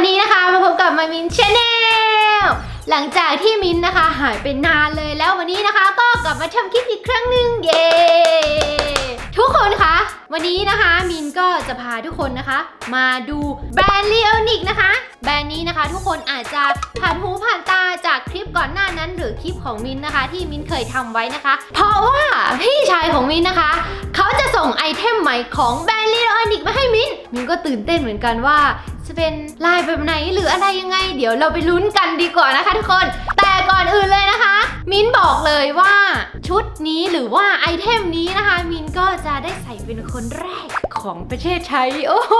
วันนี้นะคะมาพบกับมามินชาแนลหลังจากที่มินนะคะหายไปนานเลยแล้ววันนี้นะคะก็กลับมาทำคลิปอีกครั้งหนึ่งเย้ทุกคนคะ วันนี้นะคะมินก็จะพาทุกคนนะคะ มาดูแบรนด์ลีโอนิกนะคะ แบรนด์นี้นะคะ ทุกคนอาจจะผ่านหูผ่านตาจากคลิปก่อนหน้านั้น หรือคลิปของมินนะคะ ที่มินเคยทำไว้นะคะ เพราะว่าพี่ชายของมินนะคะ เขาจะส่งไอเทมใหม่ของแบรนด์ ลีโอนิกมาให้มินมินก็ตื่นเต้นเหมือนกันว่า จะเป็นลายแบบไหนหรืออะไรยังไง เดี๋ยวเราไปลุ้นกันดีกว่านะคะทุกคน แต่ก่อนอื่นเลยนะคะ มินบอกเลยว่าชุดนี้หรือว่าไอเทมนี้นะคะ มินก็จะได้ใส่เป็นคนแรกของประเทศไทยโอ้โห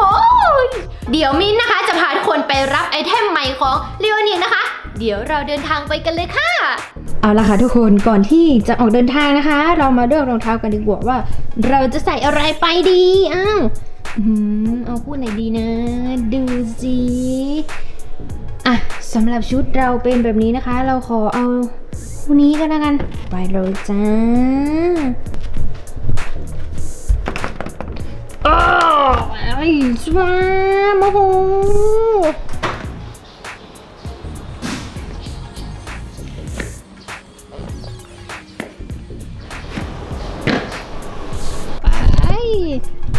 เดี๋ยวมินนะคะจะพาทุกคนไปรับไอเทมใหม่ของเรียวนิกนะคะ เดี๋ยวเราเดินทางไปกันเลยค่ะเอาละค่ะทุกคนก่อนที่จะออกเดินทางนะคะ เรามาเลือกรองเท้ากันดีกว่าว่า เราจะใส่อะไรไปดีอ้าว เอาคู่ไหนดีนะ ดูสิอะสำหรับชุดเราเป็นแบบนี้นะคะ เราขอเอาคู่นี้ก็แล้วกัน ไปเลยจ้าอ้าวไอ้สวามโอ้โหไป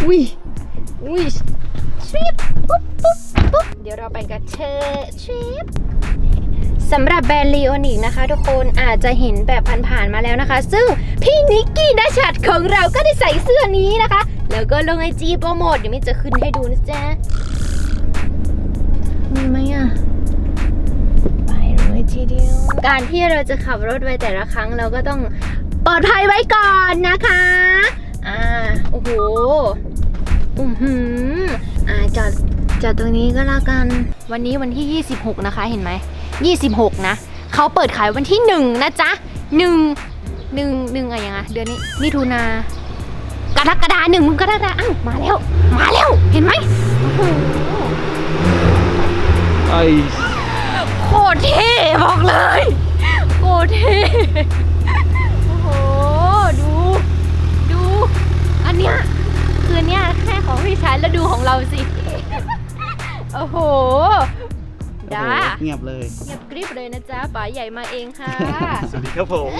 อุ้ย อุ้ยชิปปุ๊บปุ๊บปุ๊บเดี๋ยวเราไปกันเธอชิปสำหรับแบรนด์ลีโอนิกนะคะทุกคนอาจจะเห็นแบบผ่านๆมาแล้วนะคะ ซึ่งพี่นิกกี้นัชัดของเราก็ได้ใส่เสื้อนี้นะคะ แล้วก็ลงไอจีโปรโมทเดี๋ยวมินจะขึ้นให้ดูนะจ๊ะมีไหมอะไปเลยทีเดียว การที่เราจะขับรถไปแต่ละครั้งเราก็ต้องปลอดภัยไว้ก่อนนะคะ อ่าโอ้โห อือหืออ่าจอดจอดตรงนี้ก็แล้วกัน วันนี้วันที่ 26 นะคะ เห็นไหม 26 นะ เขาเปิดขายวันที่ 1 นะจ๊ะ 1 1 1อะไรยังไงเดือนนี้ มิถุนากรกฎาหนึ่งกรกฎาอ้าวมาแล้ว มาแล้ว เห็นไหมโอ้โหไอ้โคตรเท่บอกเลยโคตรเท่โอ้โห ดู ดู อันเนี้ย แล้วดูของเราสิ โอ้โหดาเงียบเลย เงียบกริบเลยนะจ๊ะป๋าใหญ่มาเองค่ะ สวัสดีครับผม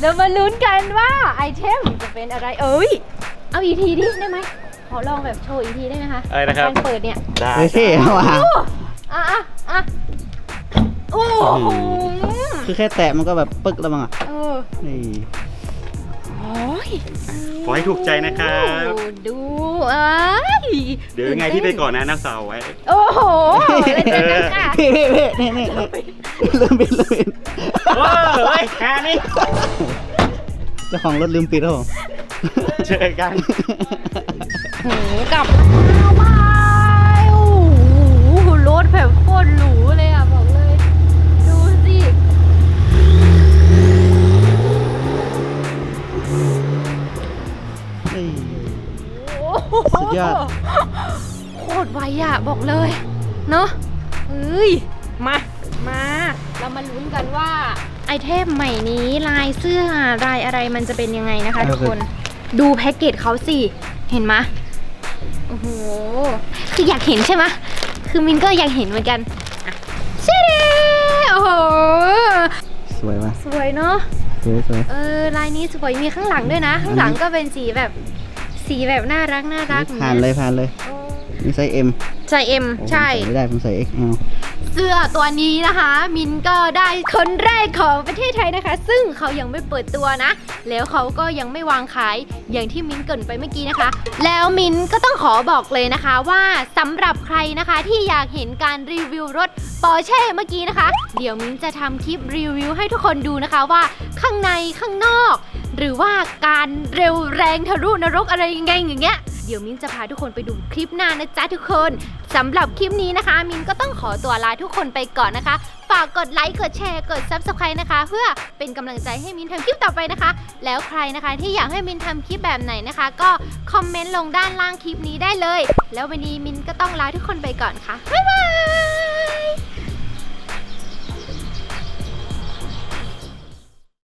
เรามาลุ้นกันว่าไอเทมจะเป็นอะไรเอ้ย เอาอีกทีดิได้ไหม ขอลองแบบโชว์อีกทีได้ไหมคะอะไรนะครับ การเปิดเนี่ย ได้เฮ้ยเท่ว่ะโอ้อะอะอะโอ้โหคือแค่แตะมันก็แบบปึ๊กแล้วมั้งอะเออนี่โอ้ ยขอให้ถูกใจนะครับ โอ้ดูเอ้ยเดี๋ยวยังไงที่ไปก่อนนะนักสาวไว้ โอ้โหเลยเจอกันค่ะพี่พี่พี่นี่นี่นี่ลืมปิดลืมปิดโอ้ยแค่นี้ เจ้าของรถลืมปิดแล้วผม เจอกัน โอ้โหกลับมาบายโอ้โหรถแบบโคตรหรูเลยอะ ยอด โคตรไวอะบอกเลย เนาะเอ้ย มา มา เรามาลุ้นกันว่า ไอเทมใหม่นี้ลายเสื้อลายอะไรมันจะเป็นยังไงนะคะทุกคน ดูแพ็กเกจเขาสิ เห็นไหมะโอ้โห คืออยากเห็นใช่ไหมะคือมินก็อยากเห็นเหมือนกันอะเช่โอ้โห สวยว่ะสวยเนาะ สวยสวยเออลายนี้สวยมีข้างหลังด้วยนะ ข้างหลังก็เป็นสีแบบ สีแบบน่ารักน่ารักผ่านเลยผ่านเลยโอ้นี่ไซส์ M ใส่เอ็มโอ้ใช่ผมใส่ไม่ได้ผมใส่ XL เสื้อตัวนี้นะคะ มินก็ได้คนแรกของประเทศไทยนะคะ ซึ่งเขายังไม่เปิดตัวนะ แล้วเขาก็ยังไม่วางขายอย่างที่มินเกรินไปเมื่อกี้นะคะ แล้วมินก็ต้องขอบอกเลยนะคะว่าสำหรับใครนะคะที่อยากเห็นการรีวิวรถปอร์เช่เมื่อกี้นะคะ เดี๋ยวมินจะทำคลิปรีวิวให้ทุกคนดูนะคะว่าข้างในข้างนอก หรือว่าการเร็วแรงทะลุนรกอะไรยังไงอย่างเงี้ยเดี๋ยวมินจะพาทุกคนไปดูคลิปหน้านะจ๊ะทุกคนสำหรับคลิปนี้นะคะ มินก็ต้องขอตัวลาทุกคนไปก่อนนะคะ ฝากกดไลค์กดแชร์กด Subscribe นะคะ เพื่อเป็นกำลังใจให้มินทำคลิปต่อไปนะคะ แล้วใครนะคะที่อยากให้มินทำคลิปแบบไหนนะคะ ก็คอมเมนต์ลงด้านล่างคลิปนี้ได้เลย แล้ววันนี้มินก็ต้องลาทุกคนไปก่อนค่ะบ๊ายบาย